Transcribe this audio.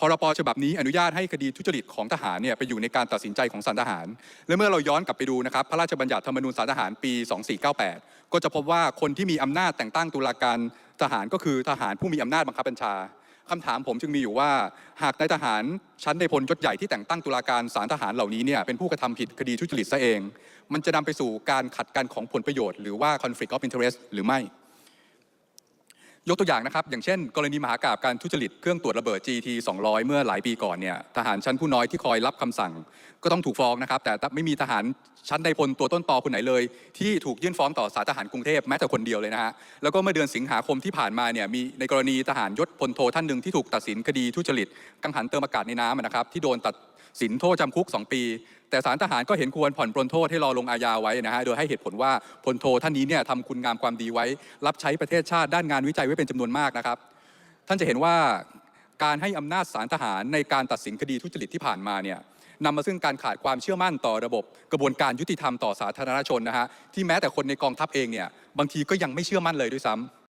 พรบฉบับนี้อนุญาตให้คดีทุจริตของทหารเนี่ยไปอยู่ในการตัดสินใจของศาลทหาร และเมื่อเราย้อนกลับไปดูนะครับ พระราชบัญญัติธรรมนูญศาลทหารปี 2498 ก็จะพบว่าคนที่มีอำนาจแต่งตั้งตุลาการทหารก็คือทหารผู้มีอำนาจบังคับบัญชาคำถามผมจึงมีอยู่ว่า หากนายทหารชั้นในพลยศใหญ่ที่แต่งตั้งตุลาการศาลทหารเหล่านี้เนี่ยเป็นผู้กระทำผิดคดีทุจริตซะเอง มันจะนำไปสู่การขัดกันของผลประโยชน์หรือว่า conflict of interest หรือไม่ ยกตัวอย่างนะครับ อย่างเช่น กรณีมหากาบการทุจริตเครื่องตรวจระเบิด GT 200 เมื่อหลายปีก่อนเนี่ยทหารชั้นผู้น้อยที่คอยรับคำสั่ง ก็ต้องถูกฟ้องนะครับ แต่ไม่มีทหารชั้นใดพลตัวต้นตอคนไหนเลย ที่ถูกยื่นฟ้องต่อศาลทหารกรุงเทพแม้แต่คนเดียวเลยนะฮะแล้วก็เมื่อเดือนสิงหาคมที่ผ่านมาเนี่ยมีในกรณีทหารยศพลโทท่านหนึ่งที่ถูกตัดสินคดีทุจริตกังหันเติมอากาศในน้ำนะครับที่โดนตัดสินโทษจำคุก 2 ปี แต่ศาลทหารก็เห็นควรผ่อนปลนโทษให้รอลงอาญาไว้นะฮะโดยให้เหตุผลว่าพลโทท่านนี้เนี่ยทำคุณงามความดีไว้ รับใช้ประเทศชาติด้านงานวิจัยไว้เป็นจำนวนมากนะครับ ท่านจะเห็นว่าการให้อำนาจศาลทหารในการตัดสินคดีทุจริตที่ผ่านมาเนี่ยนำมาซึ่งการขาดความเชื่อมั่นต่อระบบ กระบวนการยุติธรรมต่อสาธารณชนนะฮะที่แม้แต่คนในกองทัพเองเนี่ยบางทีก็ยังไม่เชื่อมั่นเลยด้วยซ้ำ